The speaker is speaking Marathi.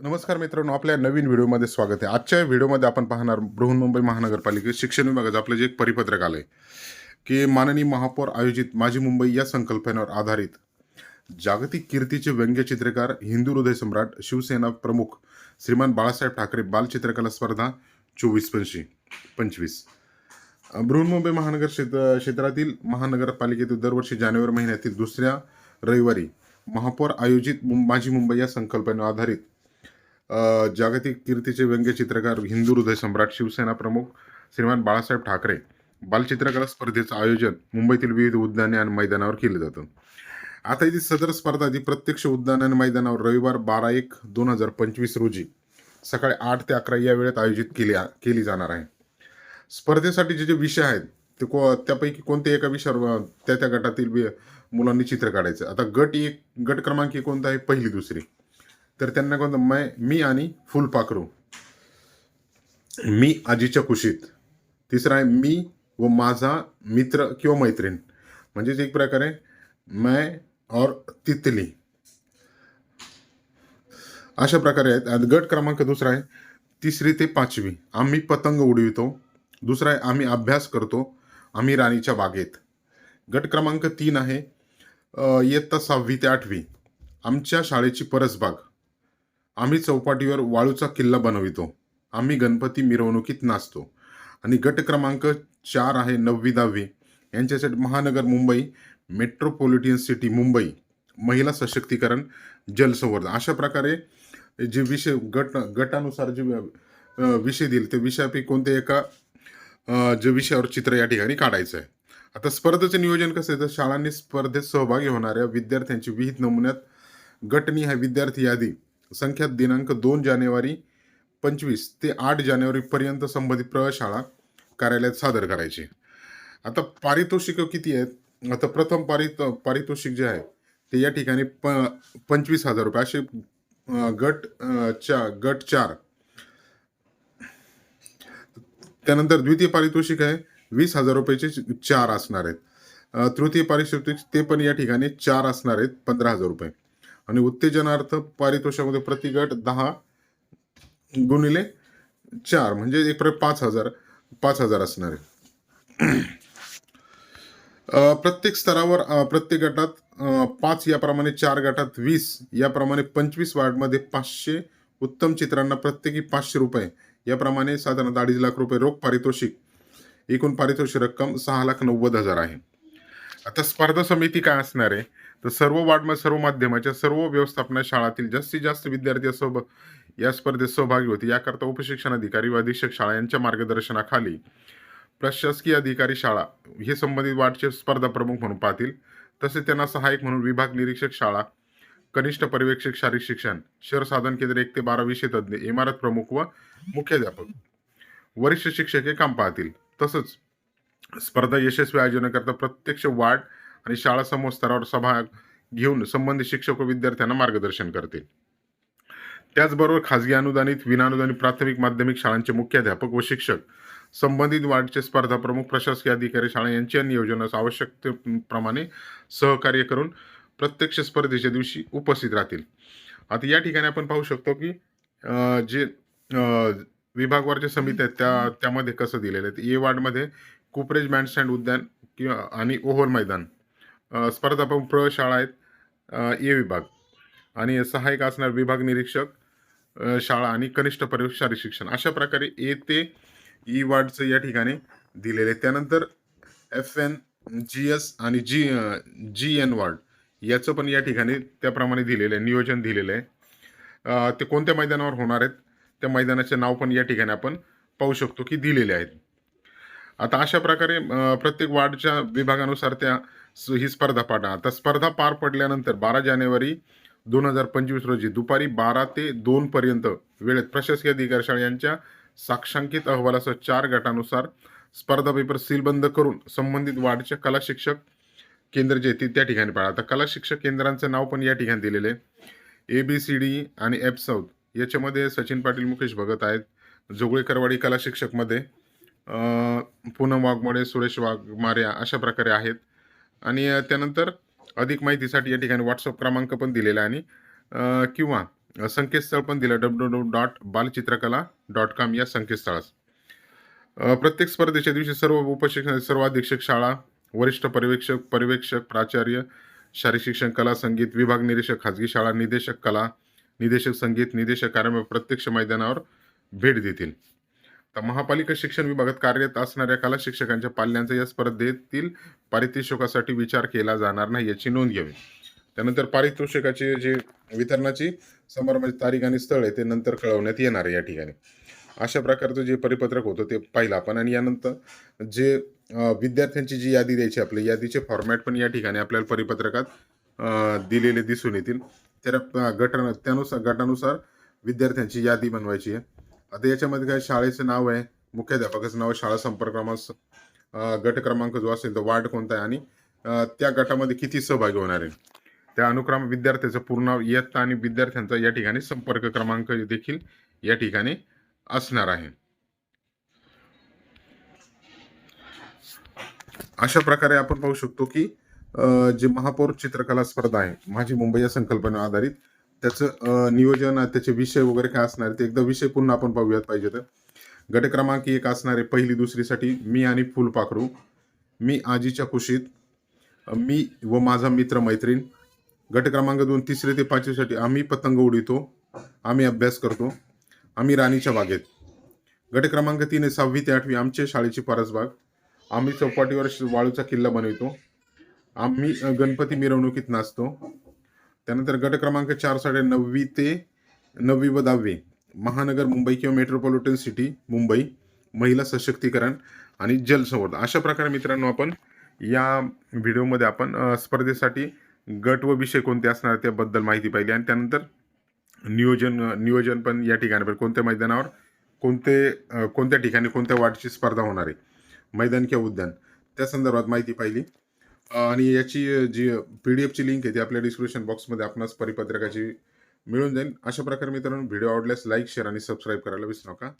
नमस्कार मित्रांनो आपल्या नवीन व्हिडिओमध्ये स्वागत आहे. आजच्या व्हिडिओमध्ये आपण पाहणार बृहन्मुंबई महानगरपालिकेत शिक्षण विभागाचं आपलं जे एक परिपत्रक आलं आहे की माननीय महापौर आयोजित माझी मुंबई या संकल्पनेवर आधारित जागतिक कीर्तीचे व्यंग्यचित्रकार हिंदू हृदय सम्राट शिवसेना प्रमुख श्रीमान बाळासाहेब ठाकरे बालचित्रकला स्पर्धा चोवीस पंचवी पंचवीस. बृहन्मुंबई महानगर क्षेत्र क्षेत्रातील महानगरपालिकेतील दरवर्षी जानेवारी महिन्यातील दुसऱ्या रविवारी महापौर आयोजित मुं- माझी मुंबई या संकल्पनेवर आधारित जागतिक कीर्तीचे व्यंगचित्रकार हिंदू हृदय सम्राट शिवसेना प्रमुख श्रीमान बाळासाहेब ठाकरे बालचित्रकला स्पर्धेचं आयोजन मुंबईतील विविध उद्याने आणि मैदानावर केलं जातं. आता ही सदर स्पर्धा जी प्रत्यक्ष उद्यान आणि मैदानावर रविवार बारा एक दोन हजार पंचवीस रोजी सकाळी आठ ते अकरा या वेळेत आयोजित केली केली जाणार आहे. स्पर्धेसाठी जे जे विषय आहेत ते को त्यापैकी कोणते एका विषयावर त्या त्या गटातील मुलांनी चित्र काढायचं. आता गट एक गट क्रमांक एक कोणता आहे? पहिली दुसरी. तर त्यांना कोणतं? मै मी आणि फुलपाखरू मी आजीच्या कुशीत. तिसरा आहे मी व माझा मित्र किंवा मैत्रीण. म्हणजेच एक प्रकारे मै और तितली. अशा प्रकारे आहेत. गट क्रमांक दुसरा आहे तिसरी ते पाचवी. आम्ही पतंग उडवितो. दुसरा आहे आम्ही अभ्यास करतो. आम्ही राणीच्या बागेत. गट क्रमांक तीन आहे इयत्ता सहावी ते आठवी. आमच्या शाळेची परसबाग. आम्ही चौपाटीवर वाळूचा किल्ला बनवितो. आम्ही गणपती मिरवणुकीत नाचतो. आणि गट क्रमांक चार आहे नववी दहावी. यांच्यासाठी महानगर मुंबई मेट्रोपॉलिटन सिटी मुंबई. महिला सशक्तीकरण जलसंवर्धन. अशा प्रकारे जे विषय गट गटानुसार जे विषय दिले ते विषयापैकी कोणत्या एका जे विषयावर चित्र या ठिकाणी काढायचं आहे. आता स्पर्धेचं नियोजन कसं आहे? तर शाळांनी स्पर्धेत सहभागी होणाऱ्या विद्यार्थ्यांची विहित नमुन्यात गटनी ह्या विद्यार्थी यादी संख्या दिनांक दोन जानेवारी पंचवीस ते आठ जानेवारीपर्यंत संबंधित प्रयोगशाळा कार्यालयात सादर करायची. आता पारितोषिक किती आहेत? आता प्रथम पारित पारितोषिक जे आहे ते या ठिकाणी प पंचवीस हजार रुपये. असे गट चा गट चार. त्यानंतर द्वितीय पारितोषिक आहे वीस हजार रुपयाचे चार असणार आहेत. तृतीय पारितोषिक ते पण या ठिकाणी चार असणार आहेत पंधरा हजार रुपये. आणि उत्तेजनार्थ पारितोषिकामध्ये प्रति गट दहा गुणिले चार म्हणजे एक प्रकारे पाच हजार पाच हजार असणार. आहे प्रत्येक स्तरावर प्रत्येक गटात पाच याप्रमाणे चार गटात वीस याप्रमाणे पंचवीस वार्डमध्ये पाचशे उत्तम चित्रांना प्रत्येकी पाचशे रुपये याप्रमाणे साधारणतः अडीच लाख रुपये रोख पारितोषिक एकूण पारितोषिक रक्कम सहा लाख नव्वद हजार आहे. आता स्पर्धा समिती काय असणार आहे? तर सर्व वार्ड सर्व माध्यमाच्या सर्व व्यवस्थापना शाळातील जास्तीत जास्त विद्यार्थी या स्पर्धेत सहभागी होते याकरता उपशिक्षण अधिकारी व अधीक्षक शाळा यांच्या मार्गदर्शनाखाली प्रशासकीय अधिकारी शाळा हे संबंधित वार्डचे स्पर्धा प्रमुख म्हणून पाहतील. तसेच त्यांना सहाय्यक म्हणून विभाग निरीक्षक शाळा कनिष्ठ पर्यवेक्षक शारीरिक शिक्षण शहर साधन केंद्र एक ते बारा विषय तज्ज्ञ इमारत प्रमुख व मुख्याध्यापक वरिष्ठ शिक्षक हे काम पाहतील. तसंच स्पर्धा यशस्वी आयोजनाकरता प्रत्यक्ष वार्ड आणि शाळा समूह स्तरावर सभा घेऊन संबंधित शिक्षक व विद्यार्थ्यांना मार्गदर्शन करतील. त्याचबरोबर खाजगी अनुदानित विनानुदानित प्राथमिक माध्यमिक शाळांचे मुख्याध्यापक व शिक्षक संबंधित वार्डचे स्पर्धा प्रमुख प्रशासकीय अधिकारी शाळा यांच्या नियोजनास आवश्यकतेप्रमाणे सहकार्य करून प्रत्यक्ष स्पर्धेच्या दिवशी उपस्थित राहतील. आता या ठिकाणी आपण पाहू शकतो की जे विभागवारच्या समिती आहेत त्या त्यामध्ये कसं दिलेलं आहे? ए वार्डमध्ये कुपरेज बँडस्टँड उद्यान किंवा आणि ओव्हर मैदान स्पर्धा प्रमुख प्रयोगशाळा आहेत ए विभाग आणि सहाय्यक असणार विभाग निरीक्षक शाळा आणि कनिष्ठ पर्यवेक्षक शिक्षण अशा प्रकारे ए ते ई वार्डचं या ठिकाणी दिलेलं आहे त्यानंतर एफ एन जी एस आणि जी जी एन वार्ड याचं पण या ठिकाणी त्याप्रमाणे दिलेलं आहे नियोजन दिलेलं आहे. ते कोणत्या मैदानावर होणार आहेत त्या मैदानाचे नाव पण या ठिकाणी आपण पाहू शकतो की दिलेले आहेत. आता अशा प्रकारे प्रत्येक वार्डच्या विभागानुसार त्या ही स्पर्धा पाडा आता स्पर्धा पार पडल्यानंतर बारा जानेवारी दोन हजार पंचवीस रोजी दुपारी बारा ते दोन पर्यंत वेळेत प्रशासकीय अधिकारी यांच्या साक्षांकित अहवालासह चार गटानुसार स्पर्धा पेपर सीलबंद करून संबंधित वार्डच्या कला शिक्षक केंद्र जे ते त्या ठिकाणी पाळा आता कला शिक्षक केंद्रांचं नाव पण या ठिकाणी दिलेलं आहे. ए बी सी डी आणि एफ साऊथ याच्यामध्ये सचिन पाटील मुकेश भगत आहेत. जोगळेकरवाडी कला शिक्षकमध्ये पूनम वाघमोडे सुरेश वाघमारे अशा प्रकारे आहेत. आणि त्यानंतर अधिक माहितीसाठी या ठिकाणी व्हॉट्सअप क्रमांक पण दिलेला आहे आणि किंवा संकेतस्थळ पण दिलं W W dot Balchitrakala dot com या संकेतस्थळास. प्रत्येक स्पर्धेच्या दिवशी सर्व उपशिक्षण सर्व अधीक्षक शाळा वरिष्ठ पर्यवेक्षक पर्यवेक्षक प्राचार्य शारीरिक शिक्षण कला संगीत विभाग निरीक्षक खाजगी शाळा निदेशक कला निदेशक संगीत निदेशक कार्यक्रम प्रत्यक्ष मैदानावर भेट देतील. तर महापालिका शिक्षण विभागात कार्यरत असणाऱ्या कला शिक्षकांच्या पाल्यांचा या स्पर्धेतील पारितोषिकासाठी विचार केला जाणार नाही याची नोंद घ्यावी. त्यानंतर पारितोषिकाचे जे वितरणाची समारंभाची तारीख आणि स्थळ आहे ते नंतर कळवण्यात येणार आहे या ठिकाणी. अशा प्रकारचं जे परिपत्रक होतं ते पाहिलं आपण. आणि यानंतर जे विद्यार्थ्यांची जी यादी द्यायची आपली यादीचे फॉर्मॅट पण या ठिकाणी आपल्याला परिपत्रकात दिलेले दिसून येतील. त्या गट त्यानुसार गटानुसार विद्यार्थ्यांची यादी बनवायची आहे. आता याच्यामध्ये काय शाळेचं नाव आहे. मुख्याध्यापकाचं नाव शाळा संपर्क क्रमांक गट क्रमांक जो असेल तो वार्ड कोणता आहे आणि त्या गटामध्ये किती सहभागी होणार आहे. त्या अनुक्रम विद्यार्थ्याचं पूर्ण इयत्ता आणि विद्यार्थ्यांचा या ठिकाणी संपर्क क्रमांक देखील या ठिकाणी असणार आहे. अशा प्रकारे आपण पाहू शकतो की जे महापौर चित्रकला स्पर्धा आहे माझी मुंबई या संकल्पने आधारित त्याचं नियोजन त्याचे विषय वगैरे काय असणार ते एकदा विषय पुन्हा आपण पाहूयात पाहिजे तर. गट क्रमांक एक असणार आहे पहिली दुसरीसाठी मी आणि फुलपाखरू मी आजीच्या कुशीत मी व माझा मित्र मैत्रीण. गट क्रमांक दोन तिसरे ते पाचवीसाठी आम्ही पतंग उडवितो आम्ही अभ्यास करतो आम्ही राणीच्या बागेत. गट क्रमांक तीन सहावी ते आठवी आमच्या शाळेची परसबाग आम्ही चौपाटीवर श- वाळूचा किल्ला बनवितो. आम्ही गणपती मिरवणुकीत नाचतो. त्यानंतर गट क्रमांक चार साडे नववी ते नववी व दहावी. महानगर मुंबई किंवा मेट्रोपॉलिटन सिटी मुंबई. महिला सशक्तीकरण आणि जलसंवर्धन अशा प्रकारे मित्रांनो आपण या व्हिडिओमध्ये आपण स्पर्धेसाठी गट व विषय कोणते असणार त्याबद्दल माहिती पाहिली आणि त्यानंतर नियोजन नियोजन पण या ठिकाणी पण कोणत्या मैदानावर कोणते कोणत्या ठिकाणी कोणत्या वार्डची स्पर्धा होणार आहे? मैदान किंवा उद्यान. त्या संदर्भात माहिती पाहिली. आणि याची जी पी डी एफची लिंक आहे ती आपल्या डिस्क्रिप्शन बॉक्समध्ये आपणास परिपत्रकाची मिळून जाईल. अशा प्रकारे मित्रांनो व्हिडिओ आवडल्यास लाईक शेअर आणि सबस्क्राईब करायला विसरू नका.